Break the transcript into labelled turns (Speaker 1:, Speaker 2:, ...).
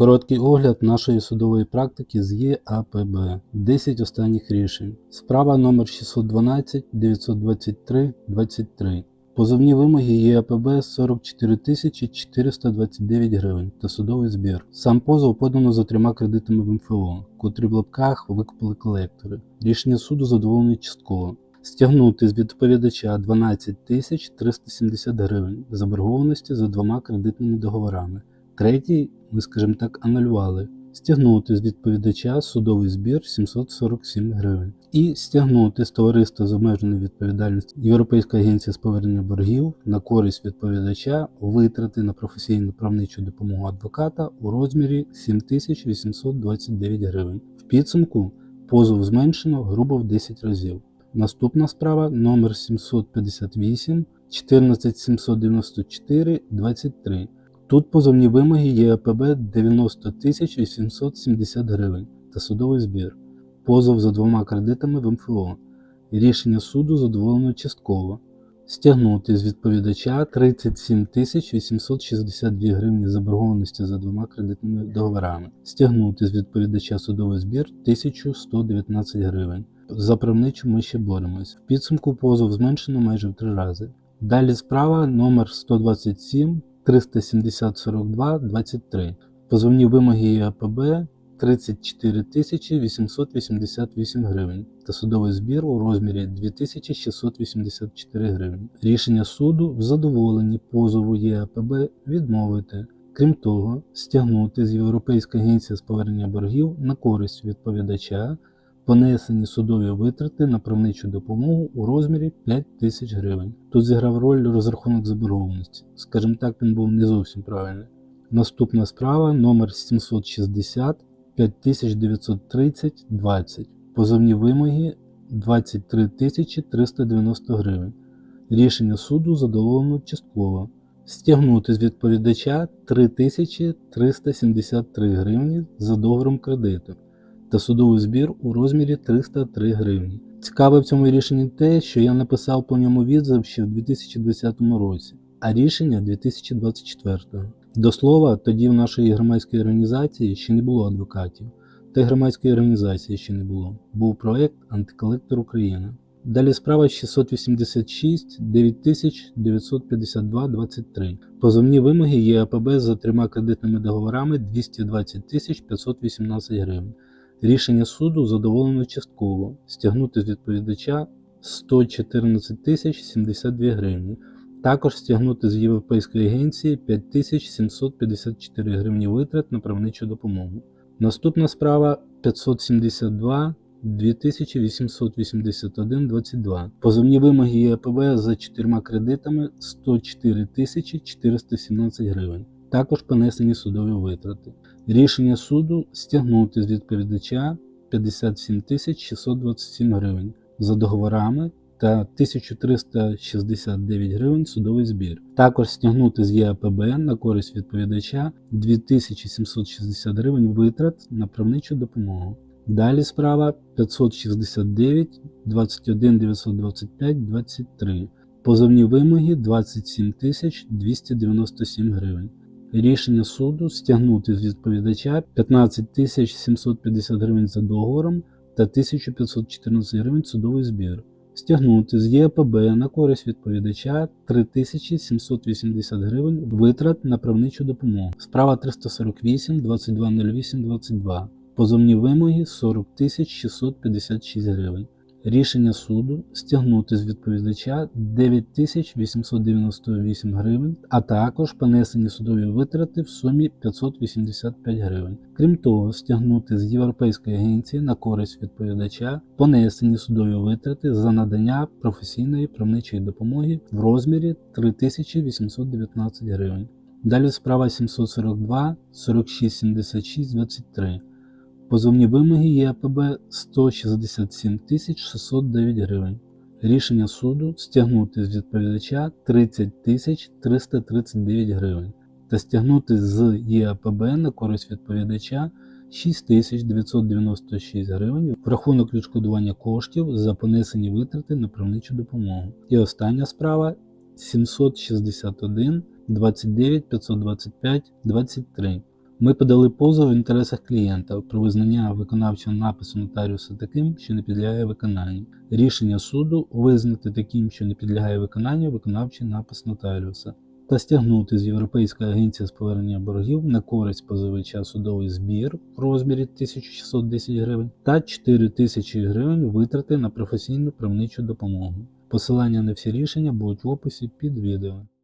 Speaker 1: Короткий огляд нашої судової практики з ЄАПБ. 10 останніх рішень. Справа номер 612 923 23. Позовні вимоги ЄАПБ 44 429 гривень та судовий збір. Сам позов подано за трьома кредитами в МФО, котрі в лапках викупили колектори. Рішення суду задоволені частково. Стягнути з відповідача 12 370 гривень заборгованості за двома кредитними договорами. Третій, ми, скажімо так, анулювали. Стягнути з відповідача судовий збір 747 гривень. І стягнути з товариства з обмеженою відповідальністю Європейської агенції з повернення боргів на користь відповідача витрати на професійну правничу допомогу адвоката у розмірі 7829 гривень. В підсумку позов зменшено грубо в 10 разів. Наступна справа номер 758 14794 23. Тут позовні вимоги ЄАПБ 90 870 гривень та судовий збір. Позов за двома кредитами в МФО. Рішення суду задоволено частково. Стягнути з відповідача 37 862 гривні заборгованості за двома кредитними договорами. Стягнути з відповідача судовий збір 1119 гривень. За правничу ми ще боремось. В підсумку позов зменшено майже в три рази. Далі справа номер 127 370 42 23. Позовні вимоги ЄАПБ 34 888 гривень та судовий збір у розмірі 2684 гривень. Рішення суду в задоволенні позову ЄАПБ відмовити. Крім того, стягнути з Європейської агенції з повернення боргів на користь відповідача понесені судові витрати на правничу допомогу у розмірі 5 тисяч гривень. Тут зіграв роль розрахунок заборгованості. Скажімо так, він був не зовсім правильний. Наступна справа номер 760 5930 20. Позовні вимоги 23 390 гривень. Рішення суду задоволено частково. Стягнути з відповідача 3373 гривні за договором кредиту та судовий збір у розмірі 303 гривні. Цікаве в цьому рішенні те, що я написав по ньому відзив ще в 2020 році, а рішення 2024. До слова, тоді в нашої громадської організації ще не було адвокатів, та й громадської організації ще не було. Був проект Антиколектор Україна. Далі справа 686 9952 23. Позовні вимоги ЄАПБ за трьома кредитними договорами 220 518 гривень. Рішення суду задоволено частково. Стягнути з відповідача 114 тисяч 72 гривні. Також стягнути з Європейської агенції 5754 гривні витрат на правничу допомогу. Наступна справа 572 2881 22. Позовні вимоги ЄАПБ за чотирма кредитами 104 417 гривень. Також понесені судові витрати. Рішення суду стягнути з відповідача 57 627 гривень за договорами та 1369 гривень судовий збір. Також стягнути з ЄАПБ на користь відповідача 2760 гривень витрат на правничу допомогу. Далі справа 569 21 925 23. Позовні вимоги 27 297 гривень. Рішення суду стягнути з відповідача 15 750 гривень за договором та 1514 гривень судовий збір. Стягнути з ЄПБ на користь відповідача 3780 гривень витрат на правничу допомогу. Справа 348 2208 22. Позовні вимоги 40 656 гривень. Рішення суду стягнути з відповідача 9898 гривень, а також понесені судові витрати в сумі 585 гривень. Крім того, стягнути з Європейської агенції на користь відповідача понесені судові витрати за надання професійної правничої допомоги в розмірі 3819 гривень. Далі справа 742 46 76 23. Позовні вимоги ЄАПБ 167 609 гривень. Рішення суду стягнути з відповідача 30 339 гривень та стягнути з ЄАПБ на користь відповідача 6996 гривень в рахунок відшкодування коштів за понесені витрати на правничу допомогу. І остання справа 761 29 525 23. Ми подали позов в інтересах клієнта про визнання виконавчого напису нотаріуса таким, що не підлягає виконанню. Рішення суду визнати таким, що не підлягає виконанню виконавчий напис нотаріуса та стягнути з Європейської агенції з повернення боргів на користь позивача судовий збір в розмірі 1610 гривень та 4000 гривень витрати на професійну правничу допомогу. Посилання на всі рішення будуть в описі під відео.